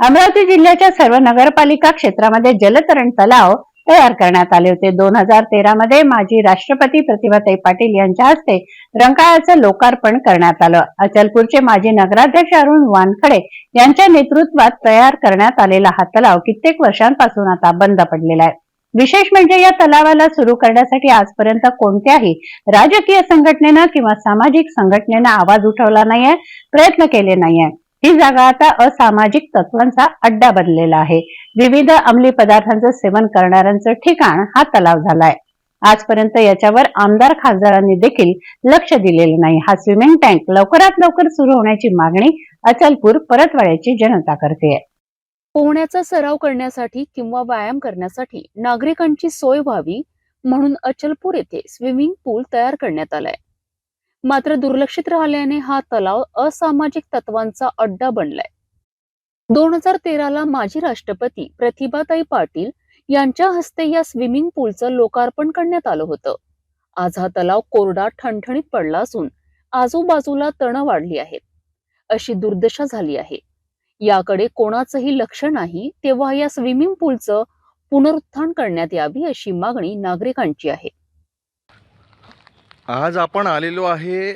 अमरावती जिल्ह्याच्या सर्व नगरपालिका क्षेत्रामध्ये जलतरण तलाव तयार करण्यात आले होते. दोन हजार तेरा मध्ये माजी राष्ट्रपती प्रतिभाताई पाटील यांच्या हस्ते रंकाळाचं लोकार्पण करण्यात आलं. अचलपूरचे माजी नगराध्यक्ष अरुण वानखडे यांच्या नेतृत्वात तयार करण्यात आलेला हा तलाव कित्येक वर्षांपासून आता बंद पडलेला आहे. विशेष म्हणजे या तलावाला सुरू करण्यासाठी आजपर्यंत कोणत्याही राजकीय संघटनेनं किंवा सामाजिक संघटनेनं आवाज उठवला नाहीये प्रयत्न केले नाहीये. ही जागा आता असामाजिक तत्वांचा अड्डा बनलेला आहे. विविध अंमली पदार्थांचं सेवन करणाऱ्यांचं ठिकाण हा तलाव झालाय. आजपर्यंत याच्यावर आमदार खासदारांनी देखील लक्ष दिलेलं नाही. हा स्विमिंग टँक लवकरात लवकर सुरू होण्याची मागणी अचलपूर परतवाड्याची जनता करते पोहण्याचा सराव करण्यासाठी किंवा व्यायाम करण्यासाठी नागरिकांची सोय व्हावी म्हणून अचलपूर येथे स्विमिंग पूल तयार करण्यात आलाय. मात्र दुर्लक्षित राहिल्याने हा तलाव असामाजिक तत्वांचा अड्डा बनलाय. दोन हजार तेराला माजी राष्ट्रपती प्रतिभाताई पाटील यांच्या हस्ते या स्विमिंग पूलचं लोकार्पण करण्यात आलं होतं. आज हा तलाव कोरडा ठणठणीत पडला असून आजूबाजूला तणं वाढली आहेत. अशी दुर्दशा झाली आहे. याकडे कोणाचंही लक्ष नाही तेव्हा या स्विमिंग पूलचं पुनरुत्थान करण्यात यावी अशी मागणी नागरिकांची आहे. आज आपण आलेलो आहे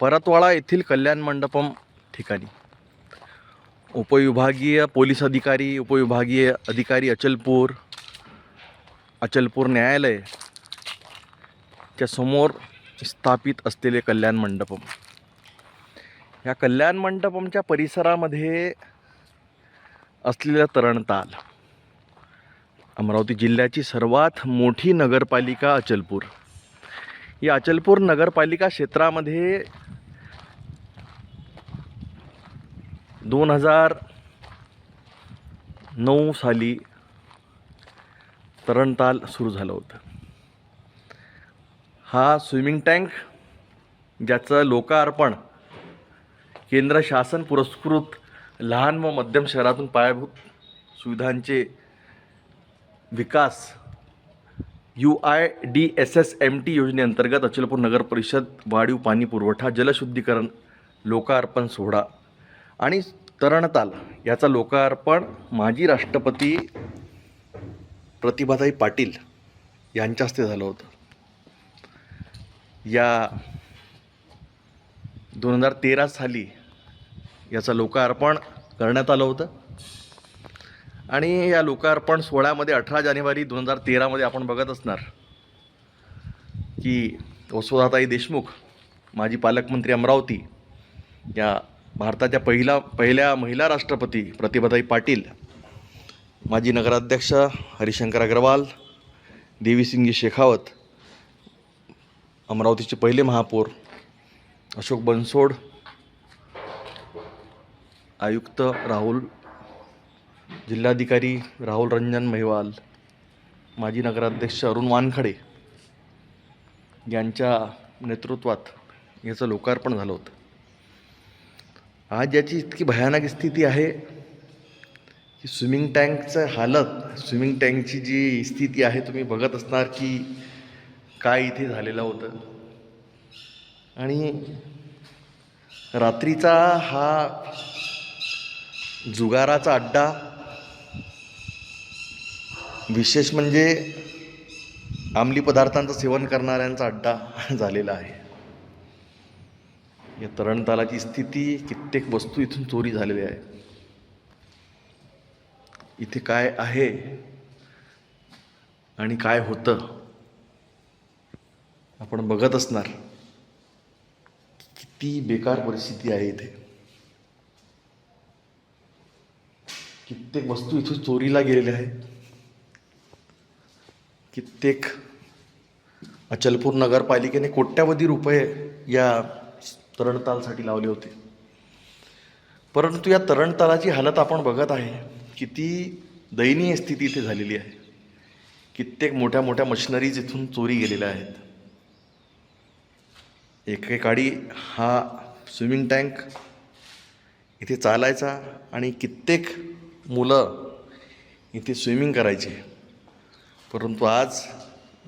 परतवाडा येथील कल्याण मंडपम ठिकाणी. उपविभागीय पोलीस अधिकारी उपविभागीय अधिकारी अचलपूर अचलपूर न्यायालय च्या समोर स्थापित असलेले कल्याण मंडपम. या कल्याण मंडपमच्या परिसरामध्ये असलेला तरणताल अमरावती जिल्ह्याची सर्वात मोठी नगरपालिका अचलपूर. या अचलपूर नगरपालिका क्षेत्रामध्ये दोन हजार नऊ साली तरणताल सुरू झालं होतं. हा स्विमिंग टँक ज्याचं लोकार्पण केंद्र शासन पुरस्कृत लहान व मध्यम शहरातून पायाभूत सुविधांचे विकास U I D S S M T योजनेअंतर्गत अचलपूर नगर परिषद वाढीव पाणी पुरवठा जलशुद्धीकरण लोकार्पण सोहळा आणि तरणताल याचा लोकार्पण माजी राष्ट्रपती प्रतिभाताई पाटील यांच्या हस्ते झालं होतं. या दोन हजार तेरा साली याचं लोकार्पण करण्यात आलं होतं. आणि या लोकार्पण सोहळ्यामध्ये अठरा जानेवारी दोन हजार तेरामध्ये आपण बघत असणार की वसुधाताई देशमुख माजी पालकमंत्री अमरावती या भारताच्या पहिला पहिल्या महिला राष्ट्रपती प्रतिभाताई पाटील माजी नगराध्यक्ष हरिशंकर अग्रवाल देवीसिंगजी शेखावत अमरावतीचे पहिले महापौर अशोक बनसोड आयुक्त राहुल जिल्हाधिकारी राहुल रंजन महिवाल माजी नगराध्यक्ष अरुण वानखडे यांच्या नेतृत्वात याचं लोकार्पण झालं होतं. आज याची इतकी भयानक स्थिती आहे की स्विमिंग टँकचं हालत स्विमिंग टँकची जी स्थिती आहे तुम्ही बघत असणार की काय इथे झालेलं होतं. आणि रात्रीचा हा जुगाराचा अड्डा विशेष म्हणजे अंमली पदार्थांचं सेवन करणाऱ्यांचा अड्डा झालेला आहे. या तरणतालाची स्थिती कित्येक वस्तू इथून चोरी झालेली आहे. इथे काय आहे आणि काय होतं आपण बघत असणार किती बेकार परिस्थिती आहे इथे. कित्येक वस्तू इथून चोरीला गेलेल्या आहेत. कित्येक अचलपूर नगरपालिकेने कोट्यावधी रुपये या तरणतालसाठी लावले होते. परंतु या तरणतालाची हालत आपण बघत आहे. किती दयनीय स्थिती इथे झालेली आहे. कित्येक मोठ्या मोठ्या मशिनरीज इथून चोरी गेलेल्या आहेत. एकेकाळी हा स्विमिंग टँक इथे चालायचा आणि कित्येक मुलं इथे स्विमिंग करायचे. परंतु आज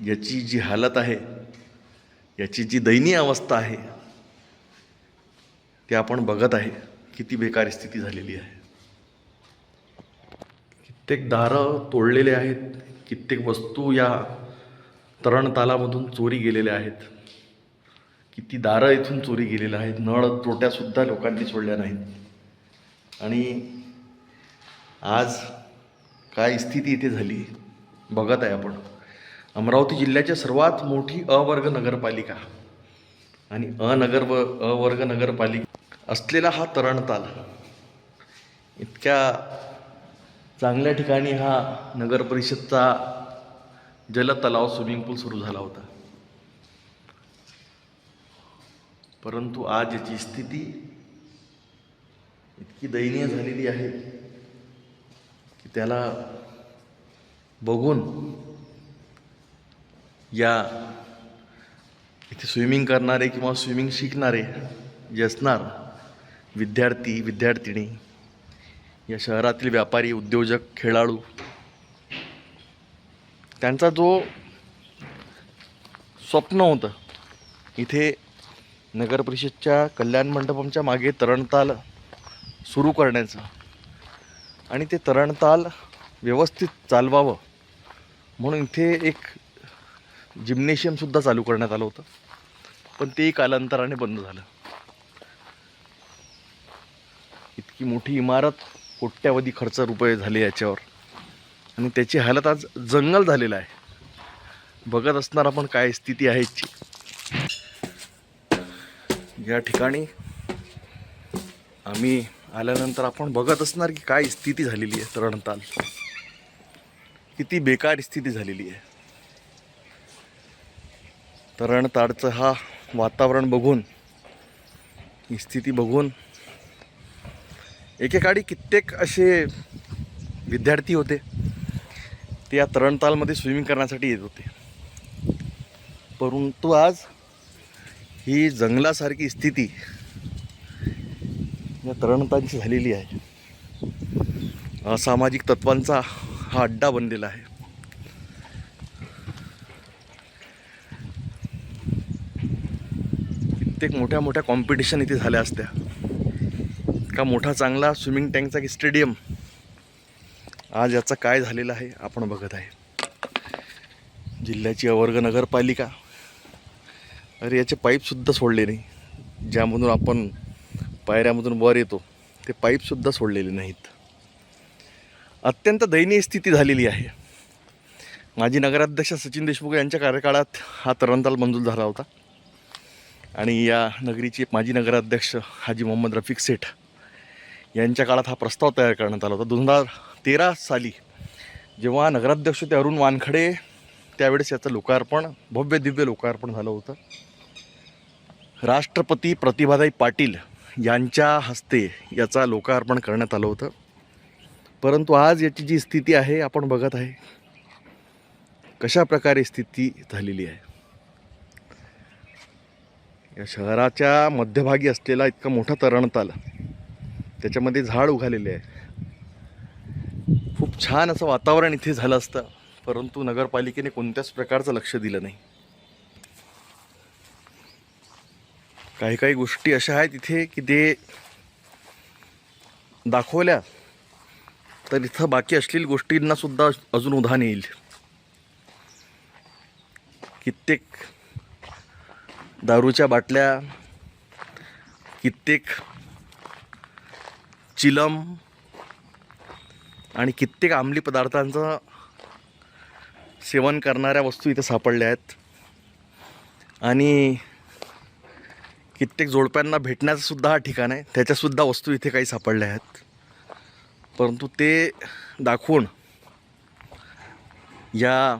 याची जी हालत आहे याची जी दयनीय अवस्था आहे ते आपण बघत आहे किती बेकार स्थिती झालेली आहे. कित्येक दारं तोडलेले आहेत कित्येक वस्तू या तरणतालामधून चोरी गेलेल्या आहेत. किती दारं इथून चोरी गेलेल्या आहेत नळ तोट्यासुद्धा लोकांनी सोडल्या नाहीत. आणि आज काय स्थिती इथे झाली? बघत आहे आपण. अमरावती जिल्ह्याच्या सर्वात मोठी अवर्ग नगरपालिका. आणि अनगर व अवर्ग नगरपालिका असलेला हा तरणताल. इतक्या चांगल्या ठिकाणी हा नगर परिषदचा जलतलाव स्विमिंग पूल सुरू झाला होता. परंतु आज याची स्थिती इतकी दयनीय झालेली आहे की त्याला बघून या इथे स्विमिंग करणारे किंवा स्विमिंग शिकणारे जे असणार विद्यार्थी विद्यार्थिनी या शहरातील व्यापारी उद्योजक खेळाडू त्यांचा जो स्वप्न होतं इथे नगर परिषदच्या कल्याण मंडपमच्या मागे तरणताल सुरू करण्याचं आणि ते तरणताल व्यवस्थित चालवावं म्हणून इथे एक जिम्नेशियमसुद्धा चालू करण्यात आलं होतं. पण ते कालांतराने बंद झालं. इतकी मोठी इमारत कोट्यावधी खर्च रुपये झाले याच्यावर. आणि त्याची हालत आज जंगल झालेलं आहे. बघत असणार आपण काय स्थिती आहे याची. या ठिकाणी आम्ही आल्यानंतर आपण बघत असणार की काय स्थिती झालेली आहे तरणताल. किती बेकार स्थिती झालेली आहे. तरणताळचं हा वातावरण बघून ही स्थिती बघून एकेकाळी कित्येक असे विद्यार्थी होते ते या तरणतालमध्ये स्विमिंग करण्यासाठी येत होते. परंतु आज ही जंगलासारखी स्थिती या तरणतांची झालेली आहे. असामाजिक तत्वांचा हा अड्डा बनलेला आहे. कित्येक मोठ्या मोठ्या कॉम्पिटिशन इथे झाल्या असत्या. का मोठा चांगला स्विमिंग टँकचा की स्टेडियम आज याचं काय झालेलं आहे आपण बघत आहे. जिल्ह्याची अवर्ग नगरपालिका. अरे याचे पाईपसुद्धा सोडले नाही. ज्यामधून आपण पायऱ्यामधून वर येतो ते पाईपसुद्धा सोडलेले नाहीत. अत्यंत दयनीय स्थिती झालेली आहे. माजी नगराध्यक्ष सचिन देशमुख यांच्या कार्यकाळात हा तरणताल मंजूर झाला होता. आणि या नगरीचे माजी नगराध्यक्ष हाजी मोहम्मद रफिक सेठ यांच्या काळात हा प्रस्ताव तयार करण्यात आला होता. दोन हजार तेरा साली जेव्हा नगराध्यक्ष होते अरुण वानखडे त्यावेळेस याचं लोकार्पण भव्य दिव्य लोकार्पण झालं होतं. राष्ट्रपती प्रतिभाताई पाटील यांच्या हस्ते याचा लोकार्पण करण्यात आलं होतं. परंतु आज याची जी स्थिती आहे आपण बघत आहे कशा प्रकारे स्थिती झालेली आहे? या शहराच्या मध्यभागी असलेला इतका मोठा तरणताल त्याच्यामध्ये झाड उघालेले आहे. खूप छान असं वातावरण इथे झालं असतं परंतु नगरपालिकेने कोणत्याच प्रकारचं लक्ष दिलं नाही. काही काही गोष्टी अशा आहेत इथे की ते दाखवल्या तर इथं बाकी असलेल्या गोष्टींना सुद्धा अजून उधाण येईल. कित्येक दारूच्या बाटल्या कित्येक चिलम आणि कित्येक आंबली पदार्थांचं सेवन करणाऱ्या वस्तू इथे सापडल्या आहेत. आणि कित्येक जोडप्यांना भेटण्याचं सुद्धा हा ठिकाण आहे. त्याच्यासुद्धा वस्तू इथे काही सापडल्या आहेत. परंतु ते दाखवून या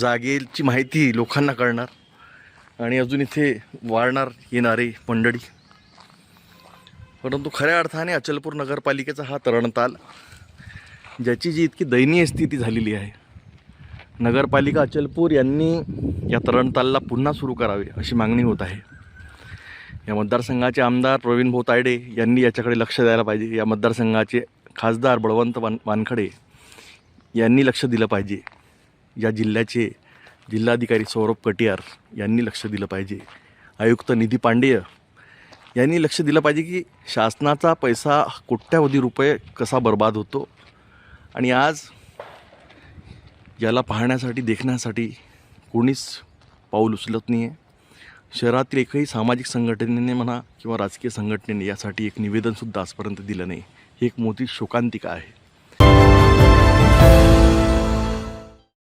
जागेची माहिती लोकांना कळणार आणि अजून इथे वाढणार येणारे मंडळी. परंतु खऱ्या अर्थाने अचलपूर नगरपालिकेचा हा तरणताल ज्याची जी इतकी दयनीय स्थिती झालेली आहे नगरपालिका अचलपूर यांनी या तरणतालला पुन्हा सुरू करावे अशी मागणी होत आहे. या मतदारसंघाचे आमदार प्रवीण भाऊ तायडे यांनी याच्याकडे लक्ष द्यायला पाहिजे. या मतदारसंघाचे खासदार बळवंत वान वानखडे यांनी लक्ष दिलं पाहिजे. या जिल्ह्याचे जिल्हाधिकारी सौरभ कटियार यांनी लक्ष दिलं पाहिजे. आयुक्त निधी पांडेय यांनी लक्ष दिलं पाहिजे की शासनाचा पैसा कोट्यावधी रुपये कसा बर्बाद होतो आणि आज याला पाहण्यासाठी देखण्यासाठी कोणीच पाऊल उचलत नाही आहे शहरातील एकही सामाजिक संघटनेने म्हणा किंवा राजकीय संघटनेने यासाठी एक निवेदनसुद्धा आजपर्यंत दिलं नाही. ही एक मोठी शोकांतिका आहे.